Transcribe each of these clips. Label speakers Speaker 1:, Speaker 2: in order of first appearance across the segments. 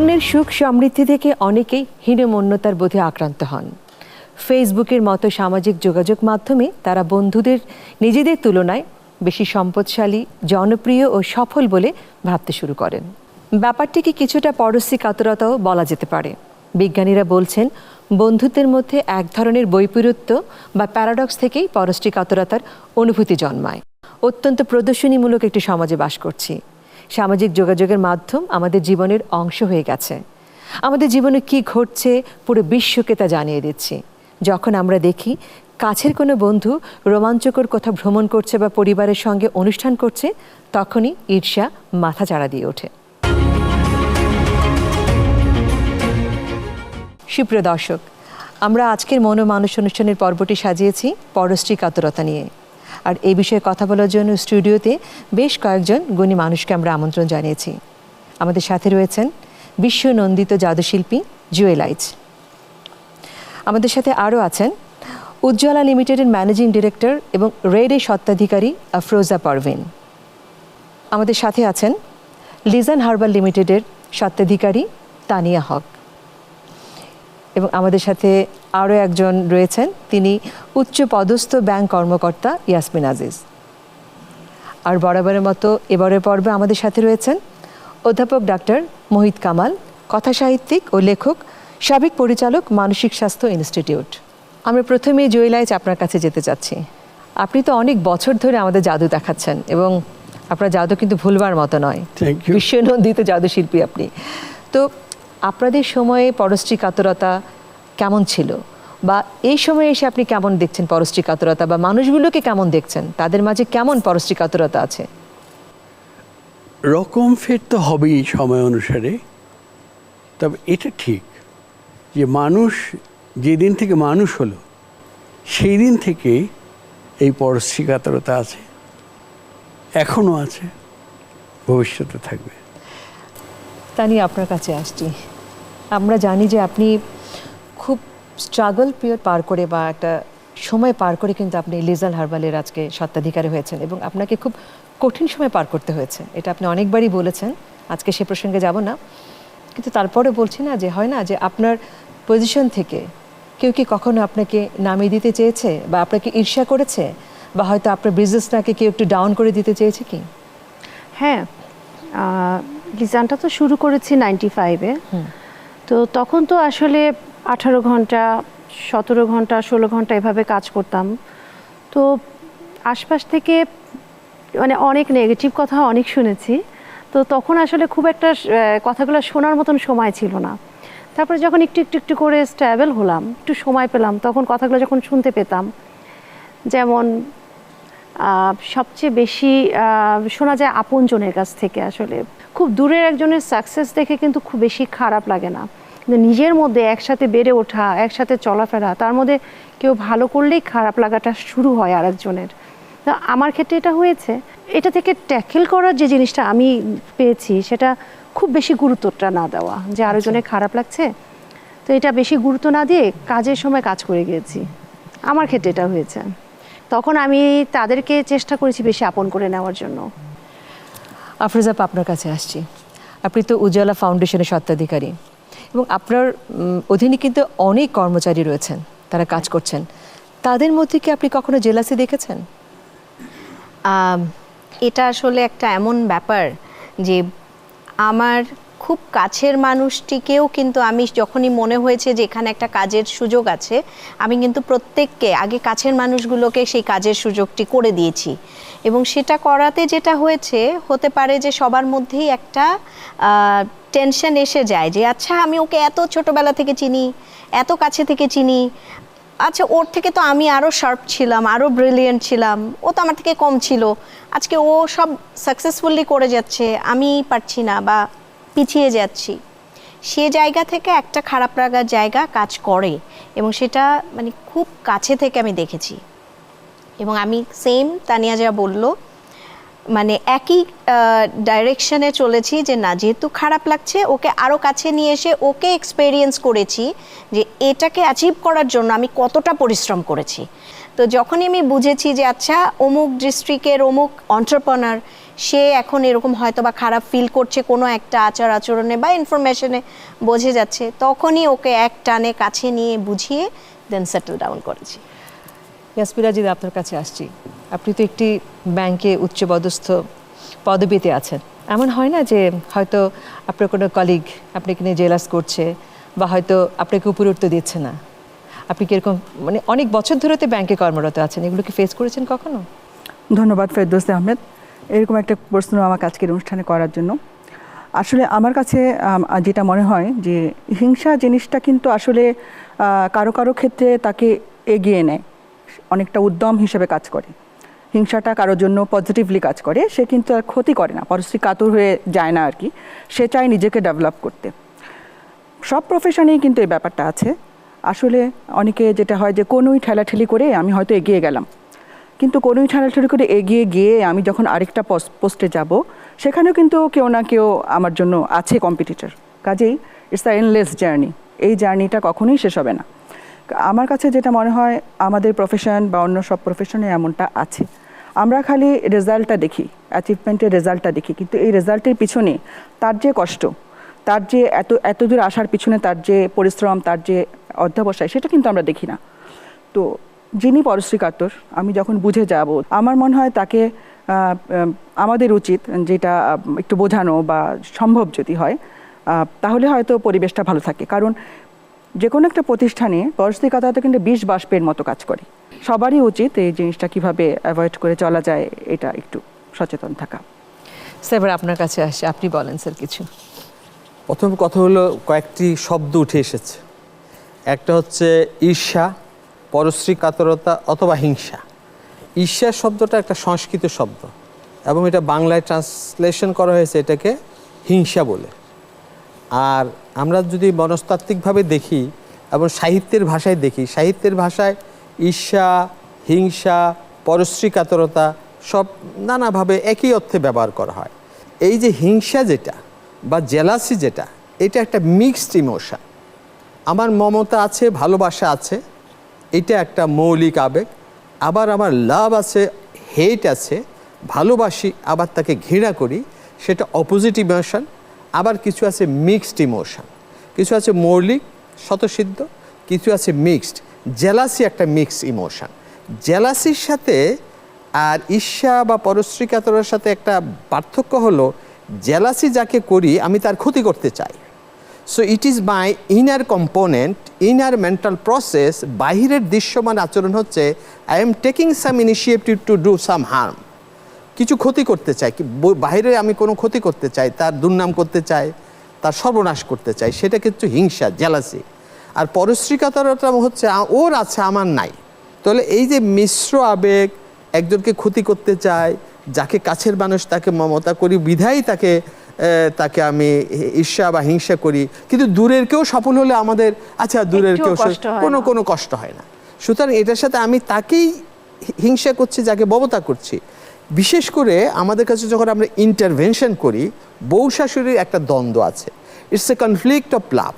Speaker 1: অন্যের সুখ সমৃদ্ধি থেকে অনেকেই হীনমন্যতার বোধে আক্রান্ত হন। ফেসবুকের মতো সামাজিক যোগাযোগ মাধ্যমে তারা বন্ধুদের, নিজেদের তুলনায় বেশি সম্পদশালী, জনপ্রিয় ও সফল বলে ভাবতে শুরু করেন। ব্যাপারটিকে কিছুটা পরশ্রী কাতরতাও বলা যেতে পারে। বিজ্ঞানীরা বলছেন, বন্ধুত্বের মধ্যে এক ধরনের বৈপরীত্য বা প্যারাডক্স থেকেই পরশ্রী কাতরতার অনুভূতি জন্মায়। অত্যন্ত প্রদর্শনীমূলক একটি সমাজে বাস করছি। সামাজিক যোগাযোগের মাধ্যম আমাদের জীবনের অংশ হয়ে গেছে। আমাদের জীবনে কি ঘটছে পুরো বিশ্বকে তা জানিয়ে দিচ্ছি। যখন আমরা দেখি কাছের কোনো বন্ধু রোমাঞ্চকর কোথাও ভ্রমণ করছে বা পরিবারের সঙ্গে অনুষ্ঠান করছে, তখনই ঈর্ষা মাথা চাড়া দিয়ে ওঠে। সুপ্রিয় দর্শক, আমরা আজকের মনোমানুষ অনুষ্ঠানের পর্বটি সাজিয়েছি পরশ্রী কাতরতা নিয়ে। আর এই বিষয়ে কথা বলার জন্য স্টুডিওতে বেশ কয়েকজন গুণী মানুষকে আমরা আমন্ত্রণ জানিয়েছি। আমাদের সাথে রয়েছেন বিশ্ব নন্দিত জাদুশিল্পী জুয়েলাইজ। আমাদের সাথে আরও আছেন উজ্জ্বলা লিমিটেডের ম্যানেজিং ডিরেক্টর এবং রেডের স্বত্বাধিকারী আফরোজা পারভিন। আমাদের সাথে আছেন লিজান হার্বাল লিমিটেডের স্বত্বাধিকারী তানিয়া হক। এবং আমাদের সাথে আরও একজন রয়েছেন তিনি উচ্চ পদস্থ ব্যাংক কর্মকর্তা ইয়াসমিন আজিজ। আর বরাবরের মতো এবারের পর্বে আমাদের সাথে রয়েছেন অধ্যাপক ডাক্তার মোহিত কামাল কথাসাহিত্যিক ও লেখক সাবেক পরিচালক মানসিক স্বাস্থ্য ইনস্টিটিউট। আমরা প্রথমেই জয়লাইজ আপনার কাছে যেতে চাচ্ছি। আপনি তো অনেক বছর ধরে আমাদের জাদু দেখাচ্ছেন এবং আপনার জাদু কিন্তু ভুলবার মতো নয়. বিশ্বনন্দিত জাদুশিল্পী আপনি। তো আপনাদের সময়ে পরশ্রী কাতরতা কেমন ছিল? বা এই সময়ে এসে আপনি কেমন দেখছেন পরশ্রী কাতরতা? বা মানুষগুলোকে কেমন দেখছেন? তাদের মাঝে কেমন পরশ্রী কাতরতা আছে?
Speaker 2: রকম ফের তো হবেই সময় অনুসারে। তবে এটা ঠিক যে মানুষ যেদিন থেকে মানুষ হলো সেই দিন থেকে এই পরশ্রীকাতরতা আছে। এখনও আছে। ভবিষ্যতে থাকবে।
Speaker 1: তা নিয়ে আপনার কাছে আসছি। আমরা জানি যে আপনি খুব স্ট্রাগল পিরিয়ড পার করে বা একটা সময় পার করে কিন্তু আপনি লিজাল হার্বালের আজকে স্বত্বাধিকারী হয়েছেন এবং আপনাকে খুব কঠিন সময় পার করতে হয়েছে। এটা আপনি অনেকবারই বলেছেন। আজকে সে প্রসঙ্গে যাব না। কিন্তু তারপরে বলছি না যে হয় না যে আপনার পজিশন থেকে কেউ কি কখনো আপনাকে নামিয়ে দিতে চেয়েছে বা আপনাকে ঈর্ষা করেছে? বা হয়তো আপনার বিজনেসটাকে কেউ একটু ডাউন করে দিতে চেয়েছে কি?
Speaker 3: হ্যাঁ লিজানটা তো শুরু করেছি নাইনটি ফাইভে তো তখন তো আসলে আঠারো ঘণ্টা, সতেরো ঘণ্টা, ষোলো ঘণ্টা এভাবে কাজ করতাম। তো আশপাশ থেকে মানে অনেক নেগেটিভ কথা অনেক শুনেছি। তো তখন আসলে খুব একটা কথাগুলো শোনার মতন সময় ছিল না। তারপরে যখন একটু একটু একটু করে স্ট্যাবেল হলাম, একটু সময় পেলাম, তখন কথাগুলো যখন শুনতে পেতাম, যেমন সবচেয়ে বেশি শোনা যায় আপনজনের কাছ থেকে আসলে। খুব দূরের একজনের সাকসেস দেখে কিন্তু খুব বেশি খারাপ লাগে না। কিন্তু নিজের মধ্যে একসাথে বেড়ে ওঠা একসাথে চলাফেরা তার মধ্যে কেউ ভালো করলেই খারাপ লাগাটা শুরু হয় আরেকজনের। তো আমার ক্ষেত্রে এটা হয়েছে। এটা থেকে ট্যাকেল করার যে জিনিসটা আমি পেয়েছি সেটা খুব বেশি গুরুত্বটা না দেওয়া যে আরেকজনের খারাপ লাগছে। তো এটা বেশি গুরুত্ব না দিয়ে কাজের সময় কাজ করে গিয়েছি। আমার ক্ষেত্রে এটা হয়েছে। তখন আমি তাদেরকে চেষ্টা করেছি বেশি আপন করে নেওয়ার জন্য।
Speaker 1: আফরোজাপ আপনার কাছে আসছি। আপনি তো উজ্জ্বলা ফাউন্ডেশনের স্বত্বাধিকারী। এবং আপনার অধীনে কিন্তু অনেক কর্মচারী রয়েছেন, তারা কাজ করছেন। তাদের মধ্যে কি আপনি কখনো জেলাসি দেখেছেন?
Speaker 4: এটা আসলে একটা এমন ব্যাপার যে আমার খুব কাছের মানুষটিকেও কিন্তু আমি যখনই মনে হয়েছে যে এখানে একটা কাজের সুযোগ আছে, আমি কিন্তু প্রত্যেককে, আগে কাছের মানুষগুলোকে সেই কাজের সুযোগটি করে দিয়েছি। এবং সেটা করাতে যেটা হয়েছে, হতে পারে যে সবার মধ্যেই একটা টেনশন এসে যায় যে আচ্ছা আমি ওকে এত ছোটবেলা থেকে চিনি, এত কাছে থেকে চিনি আচ্ছা ওর থেকে তো আমি আরও শার্প ছিলাম আরও ব্রিলিয়েন্ট ছিলাম, ও তো আমার থেকে কম ছিল, আজকে ও সব সাকসেসফুলি করে যাচ্ছে, আমি পারছি না বা পিছিয়ে যাচ্ছি। সে জায়গা থেকে একটা খারাপ লাগার জায়গা কাজ করে এবং সেটা মানে খুব কাছে থেকে আমি দেখেছি। এবং আমি সেম তানিয়া যা বলল মানে একই ডাইরেকশনে চলেছি যে না, যেহেতু খারাপ লাগছে, ওকে আরও কাছে নিয়ে এসে ওকে এক্সপেরিয়েন্স করেছি যে এটাকে অ্যাচিভ করার জন্য আমি কতটা পরিশ্রম করেছি। তো যখনই আমি বুঝেছি যে আচ্ছা অমুক ডিস্ট্রিক্টের অমুক অন্টারপ্রনার সে এখন এরকম হয়তো বা খারাপ ফিল করছে কোনো একটা আচার আচরণে বা ইনফরমেশনে বোঝে যাচ্ছে, তখনই ওকে এক টানে কাছে নিয়ে বুঝিয়ে দেন সেটেল ডাউন করেছি।
Speaker 1: ইয়াসমিরাজিদ আপনার কাছে আসছি। আপনি তো একটি ব্যাংকে উচ্চপদস্থ পদবিতে আছেন। এমন হয় না যে হয়তো আপনার কোনো কলিগ আপনাকে নিয়ে জেলাস করছে বা হয়তো আপনাকে উপরে উঠতে দিচ্ছে না। আপনি কীরকম মানে অনেক বছর ধরে তো ব্যাংকে কর্মরত আছেন, এগুলো কি ফেস করেছেন কখনো?
Speaker 5: ধন্যবাদ ফেরদৌস আহমেদ। এরকম একটা প্রশ্ন আমাকে আজকের অনুষ্ঠানে করার জন্য। আসলে আমার কাছে যেটা মনে হয় যে হিংসা জিনিসটা কিন্তু আসলে কারও কারও ক্ষেত্রে তাকে এগিয়ে নেয়। অনেকটা উদ্যম হিসেবে কাজ করে। হিংসাটা কারোর জন্য পজিটিভলি কাজ করে, সে কিন্তু আর ক্ষতি করে না, পরশ্রী কাতর হয়ে যায় না আর কি, সে চায় নিজেকে ডেভেলপ করতে। সব প্রফেশনেই কিন্তু এই ব্যাপারটা আছে। আসলে অনেকে যেটা হয় যে কোনোই ঠেলাঠেলি করে আমি হয়তো এগিয়ে গেলাম। কিন্তু কোনোই ঠেলাঠেলি করে এগিয়ে গিয়ে আমি যখন আরেকটা পোস্টে যাব, সেখানেও কিন্তু কেউ না কেউ আমার জন্য আছে কম্পিটিটর কাজেই ইটস দ্য এনলেস জার্নি এই জার্নিটা কখনোই শেষ হবে না। আমার কাছে যেটা মনে হয় আমাদের প্রফেশন বা অন্য সব প্রফেশনে এমনটা আছে। আমরা খালি রেজাল্টটা দেখি অ্যাচিভমেন্টের রেজাল্টটা দেখি, কিন্তু এই রেজাল্টের পিছনে তার যে কষ্ট, তার যে এত এত দূর আসার পিছনে তার যে পরিশ্রম, তার যে অধ্যবসায়, সেটা কিন্তু আমরা দেখি না। তো যিনি পরশ্রী কাতর আমি যখন বুঝে যাব, আমার মনে হয় তাকে আমাদের উচিত যেটা একটু বোঝানো বা সম্ভব যদি হয় তাহলে হয়তো পরিবেশটা ভালো থাকে। কারণ যে কোনো একটা প্রতিষ্ঠানে পরশ্রী কাতরটা কিন্তু বিষ বাষ্পের মতো কাজ করে। সবারই উচিত এই জিনিসটা কীভাবে অ্যাভয়েড করে চলা যায় এটা একটু সচেতন থাকা।
Speaker 1: স্যার এবার আপনার কাছে আসে আপনি বলেন স্যার কিছু।
Speaker 6: প্রথম কথা হলো কয়েকটি শব্দ উঠে এসেছে। একটা হচ্ছে ঈর্ষা পরশ্রী কাতরতা অথবা হিংসা। ঈর্ষা শব্দটা একটা সংস্কৃত শব্দ এবং এটা বাংলায় ট্রান্সলেশন করা হয়েছে এটাকে হিংসা বলে। আর আমরা যদি মনস্তাত্ত্বিকভাবে দেখি এবং সাহিত্যের ভাষায় দেখি, সাহিত্যের ভাষায় ঈর্ষা, হিংসা পরশ্রী কাতরতা সব নানাভাবে একই অর্থে ব্যবহার করা হয়। এই যে হিংসা যেটা বা জেলাসি যেটা, এটা একটা মিক্সড ইমোশন। আমার মমতা আছে, ভালোবাসা আছে, এটা একটা মৌলিক আবেগ। আবার আমার লাভ আছে, হেট আছে, ভালোবাসি, আবার তাকে ঘৃণা করি, সেটা অপোজিট ইমোশন আবার কিছু আছে মিক্সড ইমোশন কিছু আছে মৌলিক, স্বতঃসিদ্ধ, কিছু আছে মিক্সড জেলাসি একটা মিক্সড ইমোশন জেলাসির সাথে আর ঈর্ষা বা পরশ্রীকাতরের সাথে একটা পার্থক্য হলো জেলাসি যাকে করি আমি তার ক্ষতি করতে চাই। So it is my inner component inner mental process বাহিরের দৃশ্যমান আচরণ হচ্ছে I am taking some initiative to do some harm কিছু ক্ষতি করতে চাই কি বাইরে আমি কোনো ক্ষতি করতে চাই তার দুর্নাম করতে চাই তার সর্বনাশ করতে চাই সেটা কিন্তু হিংসা জেলাসি আর পরশ্রীকাতরতা হচ্ছে ওর আছে আমার নাই। তাহলে এই যে মিশ্র আবেগ একজনকে ক্ষতি করতে চায় যাকে কাছের মানুষ তাকে মমতা করি বিধায় তাকে তাকে আমি ঈর্ষা বা হিংসা করি কিন্তু দূরের কেউ সফল হলে আমাদের আচ্ছা দূরের কেউ কোনো কোনো কষ্ট হয় না। সুতরাং এটার সাথে আমি তাকেই হিংসা করছি যাকে মমতা করছি। বিশেষ করে আমাদের কাছে যখন আমরা ইন্টারভেনশন করি, বউ শাশুড়ির একটা দ্বন্দ্ব আছে। It's a conflict of love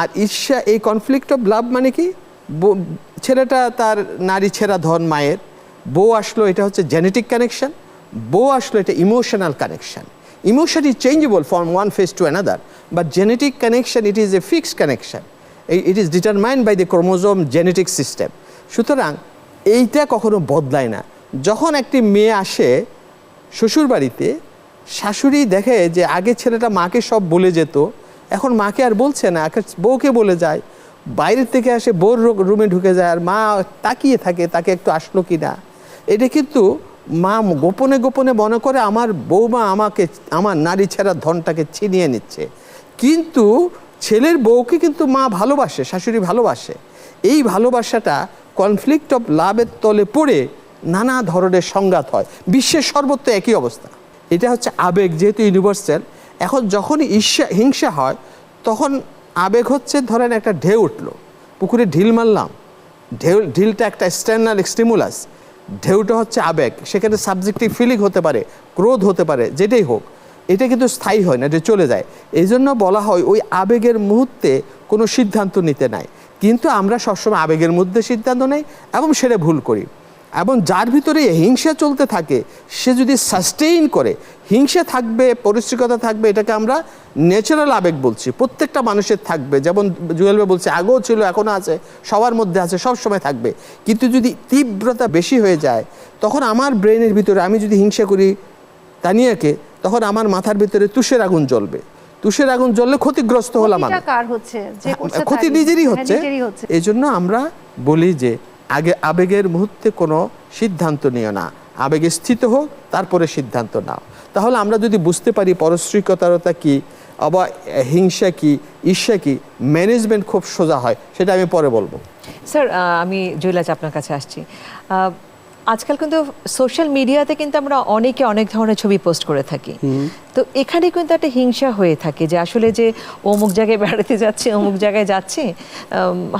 Speaker 6: আর ঈর্ষা, এই কনফ্লিক্ট অফ লাভ মানে কি? ছেলেটা তার নারী ছেঁড়া ধন মায়ের, বউ আসলো এটা হচ্ছে জেনেটিক কানেকশন বউ আসলো এটা emotional connection emotion is changeable from one phase to another but genetic connection it is a fixed connection it is determined by the chromosome genetic system সুতরাং, এইটা কখনো বদলায় না। যখন একটি মেয়ে আসে শ্বশুর বাড়িতে শাশুড়ি দেখে যে আগে ছেলেটা মাকে সব বলে যেত, এখন মাকে আর বলছে না এখন বউকে বলে যায়, বাইরের থেকে আসে বউর রুমে ঢুকে যায়, আর মা তাকিয়ে থাকে, তাকে একটু আসলো কি না? এটা কিন্তু মা গোপনে গোপনে মনে করে আমার বৌমা আমাকে, আমার নারী ছেঁড়া ধনটাকে ছিনিয়ে নিচ্ছে। কিন্তু ছেলের বউকে কিন্তু মা ভালোবাসে, শাশুড়ি ভালোবাসে। এই ভালোবাসাটা কনফ্লিক্ট অফ লাভের তলে পড়ে নানা ধরনের সংঘাত হয়। বিশ্বের সর্বত্র একই অবস্থা। এটা হচ্ছে আবেগ, যেহেতু ইউনিভার্সাল, এখন যখনই ঈর্ষা, হিংসা হয়, তখন আবেগ হচ্ছে ধরেন একটা ঢেউ উঠল। পুকুরে ঢিল মারলাম। ঢেউ, ঢিলটা একটা স্ট্যান্ডার্ড স্টিমুলাস ঢেউটা হচ্ছে আবেগ। সেখানে সাবজেক্টিভ ফিলিং হতে পারে, ক্রোধ হতে পারে, যেটাই হোক। এটা কিন্তু স্থায়ী হয় না, এটা চলে যায়। এই জন্য বলা হয় ওই আবেগের মুহূর্তে কোনো সিদ্ধান্ত নিতে নাই। কিন্তু আমরা সবসময় আবেগের মধ্যে সিদ্ধান্ত নেই এবং সেটা ভুল করি। এবং যার ভিতরে হিংসা চলতে থাকে সে যদি সাস্টেইন করে হিংসা থাকবে পরিশ্রিকতা থাকবে এটাকে আমরা ন্যাচারাল আবেগ বলছি। প্রত্যেকটা মানুষের থাকবে। যেমন জুয়েল ভাই বলছে আগেও ছিল এখনও আছে সবার মধ্যে আছে সব সময় থাকবে। কিন্তু যদি তীব্রতা বেশি হয়ে যায় তখন আমার ব্রেনের ভিতরে আমি যদি হিংসা করি তানিয়াকে তখন আমার মাথার ভিতরে তুষের আগুন জ্বলবে। তুষের আগুন জ্বললে ক্ষতিগ্রস্ত হলাম ক্ষতি নিজেরই
Speaker 3: হ্যাঁ,
Speaker 6: হচ্ছে।
Speaker 3: নিজেরই হচ্ছে।
Speaker 6: এই জন্য আমরা বলি যে আগে আবেগের মুহূর্তে কোনো সিদ্ধান্ত নিও না। আবেগে স্থিত হোক, তারপরে সিদ্ধান্ত নাও। তাহলে আমরা যদি বুঝতে পারি পরশ্রিকতারতা কি, অবা হিংসা কি, ঈর্ষা কি, ম্যানেজমেন্ট খুব সোজা হয়, সেটা আমি পরে বলব।
Speaker 1: স্যার আমি জুয়েলাজ আপনার কাছে আসছি। আজকাল কিন্তু সোশ্যাল মিডিয়াতে কিন্তু আমরা অনেকে অনেক ধরনের ছবি পোস্ট করে থাকি। তো এখানে কিন্তু একটা হিংসা হয়ে থাকে যে আসলে যে অমুক জায়গায় বেড়াতে যাচ্ছে অমুক জায়গায় যাচ্ছে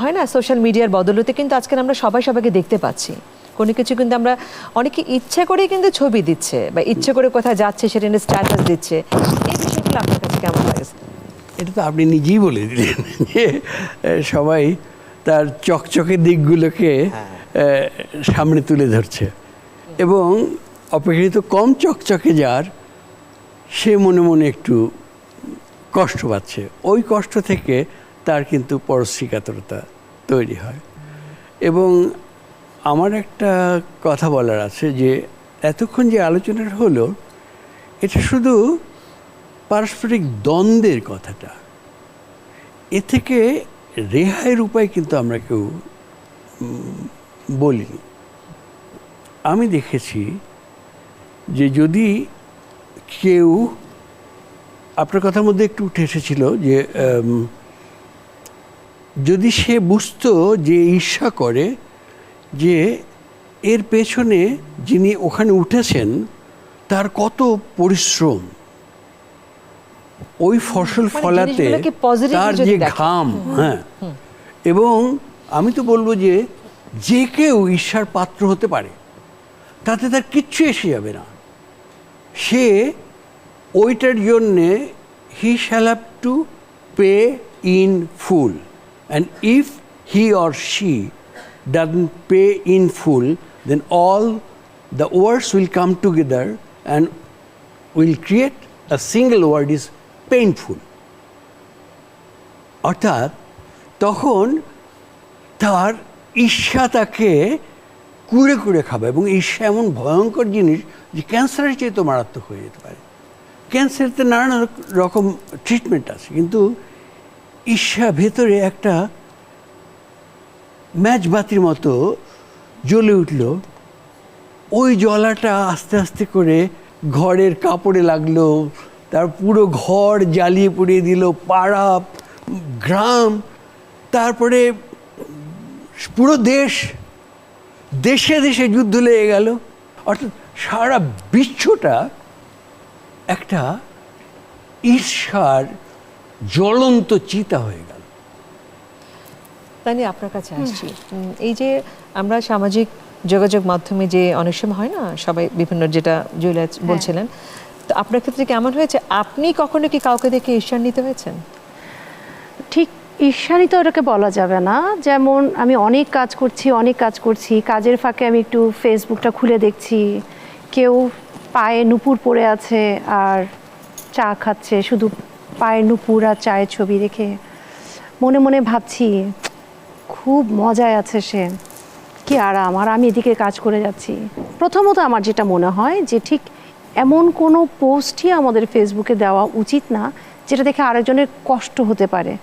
Speaker 1: হয় না? সোশ্যাল মিডিয়ার বদলতে কিন্তু আজকাল আমরা সবাই সবাইকে দেখতে পাচ্ছি। কোনো কিছু কিন্তু আমরা অনেকে ইচ্ছে করেই কিন্তু ছবি দিচ্ছে বা ইচ্ছে করে কোথায় যাচ্ছে সেটা নিয়ে স্ট্যাটাস দিচ্ছে। এই বিষয়গুলো আপনার কাছে কেমন লাগে?
Speaker 2: এটা তো আপনি নিজেই বলে দিলেন যে সবাই তার চকচকে দিকগুলোকে এ, সামনে তুলে ধরছে। এবং অপেক্ষিত কম চকচকে যার, সে মনে মনে একটু কষ্ট পাচ্ছে। ওই কষ্ট থেকে তার কিন্তু পরশ্রীকাতরতা তৈরি হয়। এবং আমার একটা কথা বলার আছে যে, এতক্ষণ যে আলোচনাটা হলো, এটা শুধু পারস্পরিক দ্বন্দ্বের কথাটা। এ থেকে রেহাইয়ের উপায় কিন্তু আমরা কেউ বলিনি। আমি দেখেছি যে যদি কেউ আপনার কথার মধ্যে একটু উঠে এসেছিল যে যদি সে বুঝতো যে ঈর্ষা করে যে এর পেছনে যিনি ওখানে উঠেছেন তার কত পরিশ্রম ওই ফসল
Speaker 1: মানে
Speaker 2: ফলাতে তার যে ঘাম হ্যাঁ এবং আমি তো বলব যে যে কেউ ঈর্ষার পাত্র হতে পারে, তাতে তার কিচ্ছু এসে যাবে না। সে ওইটার জন্যে he shall have to pay in full and if he or she doesn't pay in full then all the words will come together and will create a single word is painful অর্থাৎ তখন তার ঈর্ষা তাকে কুড়ে কুড়ে খাবে এবং ঈর্ষা এমন ভয়ঙ্কর জিনিস যে ক্যান্সারের চেয়ে তো মারাত্মক হয়ে যেতে পারে। ক্যান্সারতে নানান রকম ট্রিটমেন্ট আছে, কিন্তু ঈর্ষা ভেতরে একটা ম্যাচ বাতির মতো জ্বলে উঠল। ওই জ্বলাটা আস্তে আস্তে করে ঘরের কাপড়ে লাগল, তার পুরো ঘর জ্বালিয়ে পুড়িয়ে দিল, পাড়া, গ্রাম, তারপরে পুরো দেশ দেশে দেশে যুদ্ধ লেগে গেল। অর্থাৎ সারা বিশ্বটা একটা ঈর্ষার জ্বলন্ত চিতা হয়ে গেল।
Speaker 1: তাই নিয়ে আপনার কাছে আসছি। এই যে আমরা সামাজিক যোগাযোগ মাধ্যমে যে অনেক সময় হয় না সবাই বিভিন্ন যেটা জুয়েলা বলছিলেন তো আপনার ক্ষেত্রে কেমন হয়েছে? আপনি কখনো কি কাউকে দেখে ঈর্ষান্বিত হয়েছেন?
Speaker 3: ঠিক ঈর্ষান্বিত ওটাকে বলা যাবে না। যেমন আমি অনেক কাজ করছি, অনেক কাজ করছি, কাজের ফাঁকে আমি একটু ফেসবুকটা খুলে দেখছি, কেউ পায়ে নুপুর পড়ে আছে আর চা খাচ্ছে, শুধু পায়ে নুপুর আর চায়ের ছবি দেখে। মনে মনে ভাবছি, খুব মজায় আছে সে। কি আরাম, আর আমি এদিকে কাজ করে যাচ্ছি। প্রথমত আমার যেটা মনে হয় যে ঠিক এমন কোনো পোস্টই আমাদের ফেসবুকে দেওয়া উচিত না, যেটা দেখে আরেকজনের কষ্ট হতে পারে।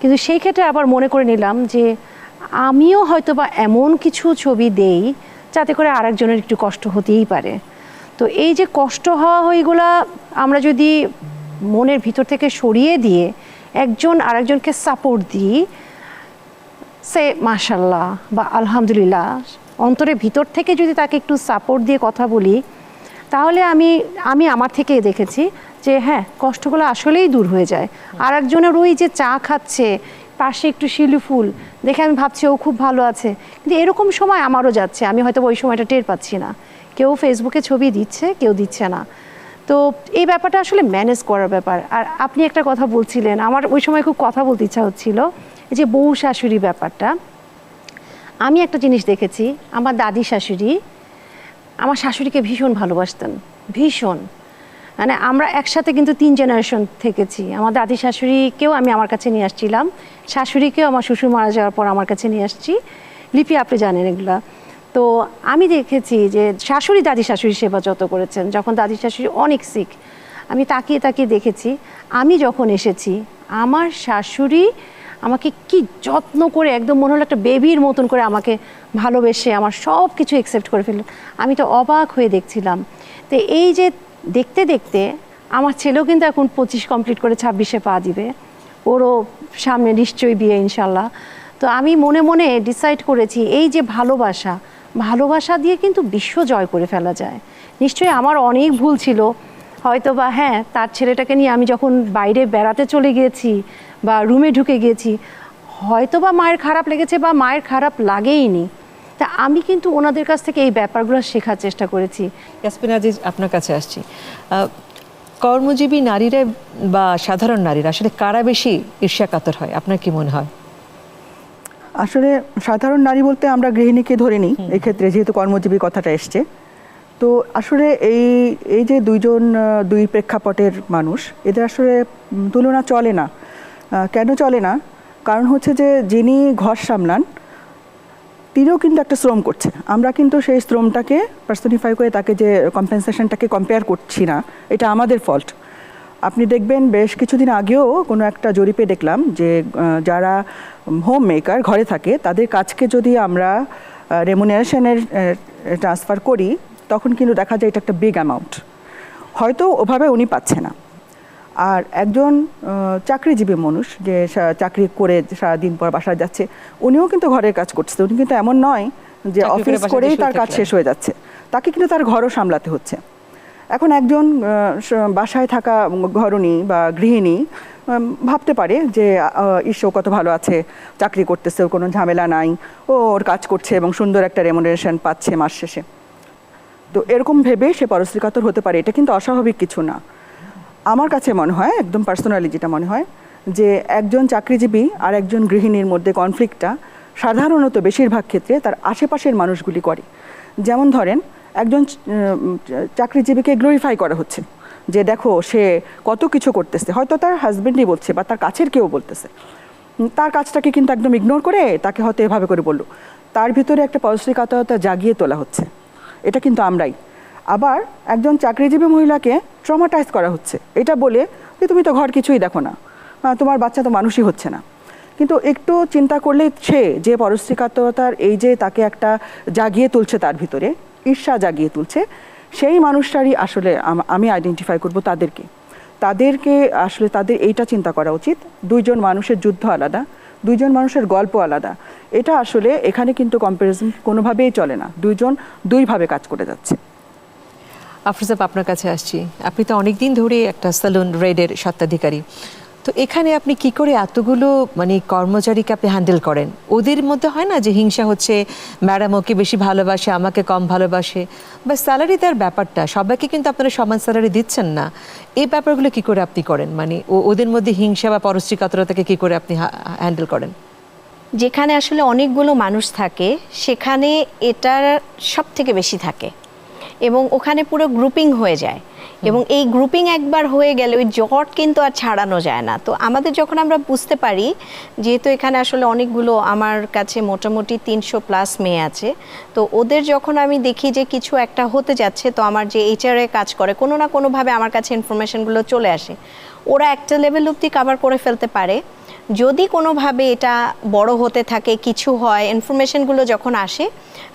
Speaker 3: কিন্তু সেই ক্ষেত্রে আবার মনে করে নিলাম যে আমিও হয়তো বা এমন কিছু ছবি দেই যাতে করে আরেকজনের একটু কষ্ট হতেই পারে। তো এই যে কষ্ট হওয়া ওইগুলা আমরা যদি মনের ভিতর থেকে সরিয়ে দিয়ে একজন আরেকজনকে সাপোর্ট দিই সে মাশাল্লাহ বা আলহামদুলিল্লাহ, অন্তরের ভিতর থেকে যদি তাকে একটু সাপোর্ট দিয়ে কথা বলি তাহলে আমি আমি আমার থেকে দেখেছি যে হ্যাঁ কষ্টগুলো আসলেই দূর হয়ে যায়। আর একজনের ওই যে চা খাচ্ছে, পাশে একটু শিলু ফুল, দেখে আমি ভাবছি ও খুব ভালো আছে। কিন্তু এরকম সময় আমারও যাচ্ছে, আমি হয়তো ওই সময়টা টের পাচ্ছি না। কেউ ফেসবুকে ছবি দিচ্ছে, কেউ দিচ্ছে না। তো এই ব্যাপারটা আসলে ম্যানেজ করার ব্যাপার। আর আপনি একটা কথা বলছিলেন, আমার ওই সময় খুব কথা বলতে ইচ্ছা হচ্ছিল যে বউ শাশুড়ি ব্যাপারটা। আমি একটা জিনিস দেখেছি, আমার দাদি শাশুড়ি আমার শাশুড়িকে ভীষণ ভালোবাসতেন, ভীষণ। মানে আমরা একসাথে কিন্তু তিন জেনারেশন থেকেছি। আমার দাদি শাশুড়িকেও আমি আমার কাছে নিয়ে আসছিলাম। শাশুড়িকেও আমার শ্বশুর মারা যাওয়ার পর আমার কাছে নিয়ে আসছি। লিপি, আপনি জানেন এগুলা। তো আমি দেখেছি যে শাশুড়ি দাদি শাশুড়ি সেবা যত করেছেন, যখন দাদি শাশুড়ি অনেক সিক আমি তাকিয়ে তাকিয়ে দেখেছি, আমি যখন এসেছি, আমার শাশুড়ি আমাকে কি যত্ন করে, একদম মনে হলো একটা বেবির মতন করে আমাকে ভালোবেসে আমার সব কিছু একসেপ্ট করে ফেললেন আমি তো অবাক হয়ে দেখছিলাম। তো এই যে দেখতে দেখতে আমার ছেলেও কিন্তু এখন পঁচিশ কমপ্লিট করে ছাব্বিশে পা দিবে। ওরও সামনে নিশ্চয়ই বিয়ে, ইনশাল্লাহ। তো আমি মনে মনে ডিসাইড করেছি, এই যে ভালোবাসা ভালোবাসা দিয়ে কিন্তু বিশ্ব জয় করে ফেলা যায়। নিশ্চয়ই আমার অনেক ভুল ছিল। হয়তো বা হ্যাঁ তার ছেলেটাকে নিয়ে আমি যখন বাইরে বেড়াতে চলে গিয়েছি বা রুমে ঢুকে গিয়েছি হয়তো বা মায়ের খারাপ লেগেছে বা মায়ের খারাপ লাগেইনি। তা আমি কিন্তু ওনাদের কাছ থেকে এই ব্যাপারগুলো শেখার চেষ্টা করেছি।
Speaker 1: ইয়াসমিন আজিজ আপনার কাছে আসছি। আহ, কর্মজীবী নারীরা বা সাধারণ নারীরা আসলে কারা বেশি ঈর্ষাকাতর হয়? আপনার কি মনে হয়?
Speaker 5: আসলে সাধারণ নারী বলতে আমরা গৃহিণীকে ধরে নিই এক্ষেত্রে যেহেতু কর্মজীবী কথাটা এসছে। তো আসলে এই এই যে দুইজন দুই প্রেক্ষাপটের মানুষ এদের আসলে তুলনা চলে না। কেন চলে না? কারণ হচ্ছে যে যিনি ঘর সামলান, তিনিও কিন্তু একটা শ্রম করছে আমরা কিন্তু সেই শ্রমটাকে পার্সনিফাই করে তাকে যে কম্পেনসেশনটাকে কম্পেয়ার করছি না, এটা আমাদের ফল্ট আপনি দেখবেন বেশ কিছুদিন আগেও কোনো একটা জরিপে দেখলাম যে যারা হোম মেকার ঘরে থাকে, তাদের কাজকে যদি আমরা রেমুনারেশনের ট্রান্সফার করি, তখন কিন্তু দেখা যায় এটা একটা বিগ অ্যামাউন্ট হয়তো ওভাবে উনি পাচ্ছে না। আর একজন চাকরিজীবী মানুষ যে চাকরি করে সারাদিন পর বাসায় যাচ্ছে উনিও কিন্তু ঘরের কাজ করছে। উনি কিন্তু এমন নয় যে অফিস করেই তার কাজ শেষ হয়ে যাচ্ছে। তাকে কিন্তু তার ঘরও সামলাতে হচ্ছে। এখন একজন বাসায় থাকা ঘরণী বা গৃহিণী ভাবতে পারে যে ঈশ্বর কত ভালো আছে চাকরি করতেছে ওর কোনো ঝামেলা নাই ও ওর কাজ করছে এবং সুন্দর একটা রেমুনারেশন পাচ্ছে মাস শেষে। তো এরকম ভেবে সে পরশ্রীকাতর হতে পারে এটা কিন্তু অস্বাভাবিক কিছু না। আমার কাছে মনে হয়, একদম পার্সোনালি যেটা মনে হয়, যে একজন চাকরিজীবী আর একজন গৃহিণীর মধ্যে কনফ্লিক্টটা সাধারণত বেশিরভাগ ক্ষেত্রে তার আশেপাশের মানুষগুলি করে। যেমন ধরেন, একজন চাকরিজীবীকে গ্লোরিফাই করা হচ্ছে, যে দেখো সে কত কিছু করতেছে। হয়তো তার হাজবেন্ডই বলছে বা তার কাছের কেউ বলতেছে। তার কাজটাকে কিন্তু একদম ইগনোর করে তাকে হয়তো এভাবে করে বলল। তার ভিতরে একটা পরশ্রীকাতরতা জাগিয়ে তোলা হচ্ছে। এটা কিন্তু আমরাই। আবার একজন চাকরিজীবী মহিলাকে ট্রমাটাইজ করা হচ্ছে। এটা বলে যে, তুমি তো ঘর কিছুই দেখো না। তোমার বাচ্চা তো মানুষই হচ্ছে না। কিন্তু একটু চিন্তা করলে সে যে পরশ্রীকাতরতার এই যে তাকে একটা জাগিয়ে তুলছে তার ভিতরে, ঈর্ষা জাগিয়ে তুলছে, সেই মানুষটারই আসলে আমি আইডেন্টিফাই করব তাদেরকে। তাদেরকে আসলে তাদের এইটা চিন্তা করা উচিত, দুইজন মানুষের যুদ্ধ আলাদা, দুইজন মানুষের গল্প আলাদা। এটা আসলে এখানে কিন্তু কম্পারিজন কোনোভাবেই চলে না। দুইজন দুইভাবে কাজ করে যাচ্ছে।
Speaker 1: আফরোজাব আপনার কাছে আসছি। আপনি তো অনেক দিন ধরে একটা সেলুন রেডের স্বত্বাধিকারী। তো এখানে আপনি কি করে এতগুলো মানে কর্মচারীকে আপনি হ্যান্ডেল করেন? ওদের মধ্যে হয় না যে হিংসা হচ্ছে, ম্যাডাম ওকে বেশি ভালোবাসে, আমাকে কম ভালোবাসে বা স্যালারি দেওয়ার ব্যাপারটা, সবাইকে কিন্তু আপনারা সমান স্যালারি দিচ্ছেন না। এই ব্যাপারগুলো কি করে আপনি করেন? মানে ও- ওদের মধ্যে হিংসা বা পরশ্রীকাতরতাকে কি করে আপনি হ্যান্ডেল করেন?
Speaker 4: যেখানে আসলে অনেকগুলো মানুষ থাকে, সেখানে এটার সব থেকে বেশি থাকে। এবং ওখানে পুরো গ্রুপিং হয়ে যায়। এবং এই গ্রুপিং একবার হয়ে গেলে ওই জট কিন্তু আর ছাড়ানো যায় না। তো আমাদের যখন আমরা বুঝতে পারি, যেহেতু এখানে আসলে অনেকগুলো আমার কাছে মোটামুটি তিনশো প্লাস মেয়ে আছে, তো ওদের যখন আমি দেখি যে কিছু একটা হতে যাচ্ছে, তো আমার যে এইচআরএ কাজ করে, কোনো না কোনোভাবে আমার কাছে ইনফরমেশনগুলো চলে আসে। ওরা একটা লেভেল অবধি কাভার করে ফেলতে পারে। যদি কোনোভাবে এটা বড় হতে থাকে কিছু হয় ইনফরমেশনগুলো যখন আসে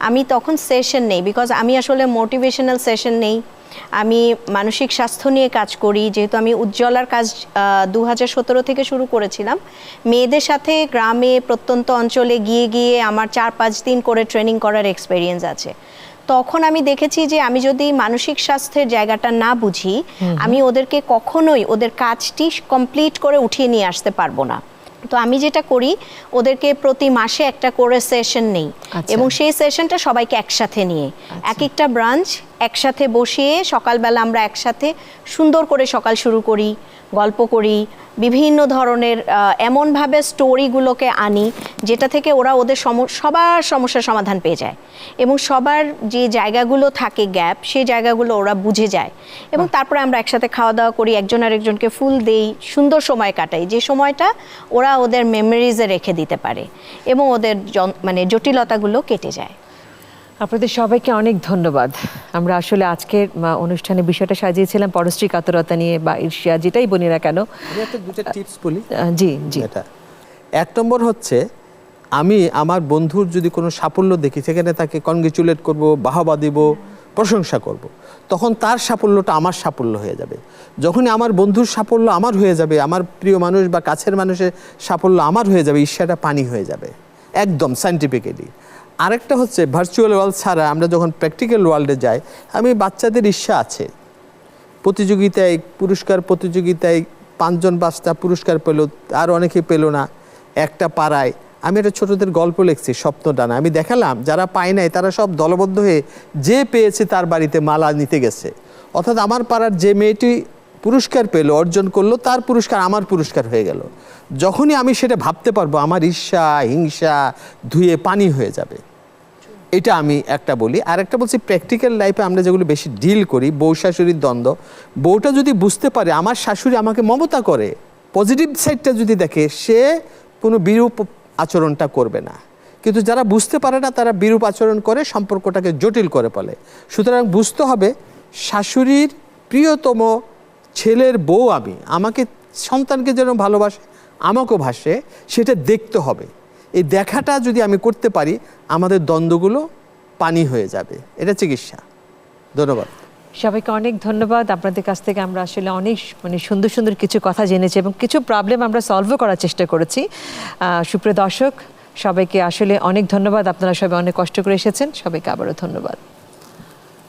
Speaker 4: আমি তখন সেশন নেই বিকজ আমি আসলে মোটিভেশনাল সেশন নেই। আমি মানসিক স্বাস্থ্য নিয়ে কাজ করি যেহেতু আমি উজ্জ্বলার কাজ দু হাজার সতেরো থেকে শুরু করেছিলাম। মেয়েদের সাথে গ্রামে প্রত্যন্ত অঞ্চলে গিয়ে গিয়ে আমার চার পাঁচ দিন করে ট্রেনিং করার এক্সপেরিয়েন্স আছে। তখন আমি দেখেছি যে আমি যদি মানসিক স্বাস্থ্যের জায়গাটা না বুঝি আমি ওদেরকে কখনোই ওদের কাজটি কমপ্লিট করে উঠিয়ে নিয়ে আসতে পারব না। তো আমি যেটা করি ওদেরকে প্রতি মাসে একটা করে সেশন নেই।
Speaker 1: আচ্ছা।
Speaker 4: এবং সেই সেশনটা সবাইকে একসাথে নিয়ে। এক একটা ব্রাঞ্চ একসাথে বসিয়ে সকালবেলা আমরা একসাথে সুন্দর করে সকাল শুরু করি গল্প করি বিভিন্ন ধরনের এমনভাবে স্টোরিগুলোকে আনি যেটা থেকে ওরা ওদের সম- সবার সমস্যার সমাধান পেয়ে যায় এবং সবার যে জায়গাগুলো থাকে গ্যাপ সেই জায়গাগুলো ওরা বুঝে যায় এবং তারপরে আমরা একসাথে খাওয়া দাওয়া করি একজন আরেকজনকে ফুল দেই সুন্দর সময় কাটাই যে সময়টা ওরা ওদের মেমোরিজে রেখে দিতে পারে এবং ওদের মানে জটিলতাগুলো কেটে যায়।
Speaker 1: আপনাদের সবাইকে অনেক ধন্যবাদ। আমরা আসলে আজকের অনুষ্ঠানে বিষয়টা সাজিয়েছিলাম পরশ্রী কাতরতা নিয়ে বা ঈর্ষিয়া যেটাই বলি না কেন।
Speaker 6: টিপস বলি।
Speaker 1: জি জি।
Speaker 6: এটা। এক নম্বর হচ্ছে আমি আমার বন্ধুর যদি কোনো সাফল্য দেখি সেখানে তাকে কনগ্রেচুলেট করব বাহবা দিব প্রশংসা করব। তখন তার সাফল্যটা আমার সাফল্য হয়ে যাবে। যখনই আমার বন্ধুর সাফল্য আমার হয়ে যাবে আমার প্রিয় মানুষ বা কাছের মানুষের সাফল্য আমার হয়ে যাবে ঈর্ষাটা পানি হয়ে যাবে। একদম সাইন্টিফিক্যালি আরেকটা হচ্ছে ভার্চুয়াল ওয়ার্ল্ড ছাড়া আমরা যখন প্র্যাকটিক্যাল ওয়ার্ল্ডে যাই, আমি বাচ্চাদের ঈর্ষা আছে। প্রতিযোগিতায় পুরস্কার, প্রতিযোগিতায় পাঁচজন পাঁচটা পুরস্কার পেল, আর অনেকে পেল না, একটা পাড়ায়। আমি একটা ছোটদের গল্প লিখছি, স্বপ্ন ডানা আমি দেখালাম, যারা পায় নাই, তারা সব দলবদ্ধ হয়ে যে পেয়েছে তার বাড়িতে মালা নিতে গেছে। অর্থাৎ আমার পাড়ার যে মেয়েটি পুরস্কার পেল, অর্জন করল, তার পুরস্কার আমার পুরস্কার হয়ে গেল। যখনই আমি সেটা ভাবতে পারব, আমার ঈর্ষা, হিংসা ধুয়ে পানি হয়ে যাবে। এটা আমি একটা বলি। আর একটা বলছি প্র্যাকটিক্যাল লাইফে আমরা যেগুলো বেশি ডিল করি, বউ শাশুড়ির দ্বন্দ্ব, বউটা যদি বুঝতে পারে, আমার শাশুড়ি আমাকে মমতা করে পজিটিভ সাইডটা যদি দেখে, সে কোনো বিরূপ আচরণটা করবে না। কিন্তু যারা বুঝতে পারে না, তারা বিরূপ আচরণ করে, সম্পর্কটাকে জটিল করে ফেলে। সুতরাং বুঝতে হবে, শাশুড়ির প্রিয়তম ছেলের বউ আমি, আমাকে সন্তানকে যেন ভালোবাসে, আমাকেও ভাসে, সেটা দেখতে হবে। এই দেখাটা যদি আমি করতে পারি, আমাদের দ্বন্দ্বগুলো পানি হয়ে যাবে। এটা চিকিৎসা। ধন্যবাদ।
Speaker 1: সবাইকে অনেক ধন্যবাদ। আপনাদের কাছ থেকে আমরা আসলে অনেক মানে সুন্দর সুন্দর কিছু কথা জেনেছি এবং কিছু প্রবলেম আমরা সলভও করার চেষ্টা করেছি। সুপ্রিয় দর্শক, সবাইকে আসলে অনেক ধন্যবাদ। আপনারা সবাই অনেক কষ্ট করে এসেছেন। সবাইকে আবারও ধন্যবাদ।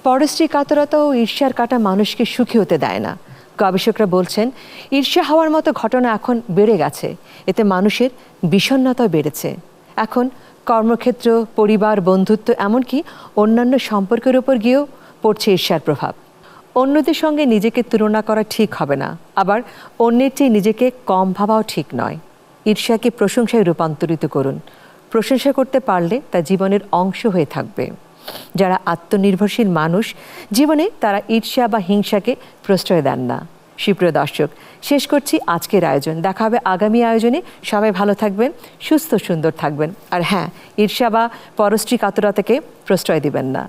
Speaker 1: পরশ্রী কাতরতা ও ঈর্ষার কাটা মানুষকে সুখী হতে দেয় না। গবেষকরা বলছেন, ঈর্ষা হওয়ার মতো ঘটনা এখন বেড়ে গেছে। এতে মানুষের বিষণ্ণতাও বেড়েছে। এখন কর্মক্ষেত্র, পরিবার, বন্ধুত্ব এমনকি অন্যান্য সম্পর্কের উপর গিয়েও পড়ছে ঈর্ষার প্রভাব। অন্যদের সঙ্গে নিজেকে তুলনা করা ঠিক হবে না। আবার অন্যের চেয়ে নিজেকে কম ভাবাও ঠিক নয়। ঈর্ষাকে প্রশংসায় রূপান্তরিত করুন। প্রশংসা করতে পারলে তা জীবনের অংশ হয়ে থাকবে। যারা আত্মনির্ভরশীল মানুষ, জীবনে তারা ঈর্ষা বা হিংসাকে প্রশ্রয় দেন না। সুপ্রিয় দর্শক, শেষ করছি আজকের আয়োজন। দেখা হবে আগামী আয়োজনে। সবাই ভালো থাকবেন, সুস্থ সুন্দর থাকবেন। আর হ্যাঁ ঈর্ষা বা পরশ্রী কাতরতাকে প্রশ্রয় দিবেন না।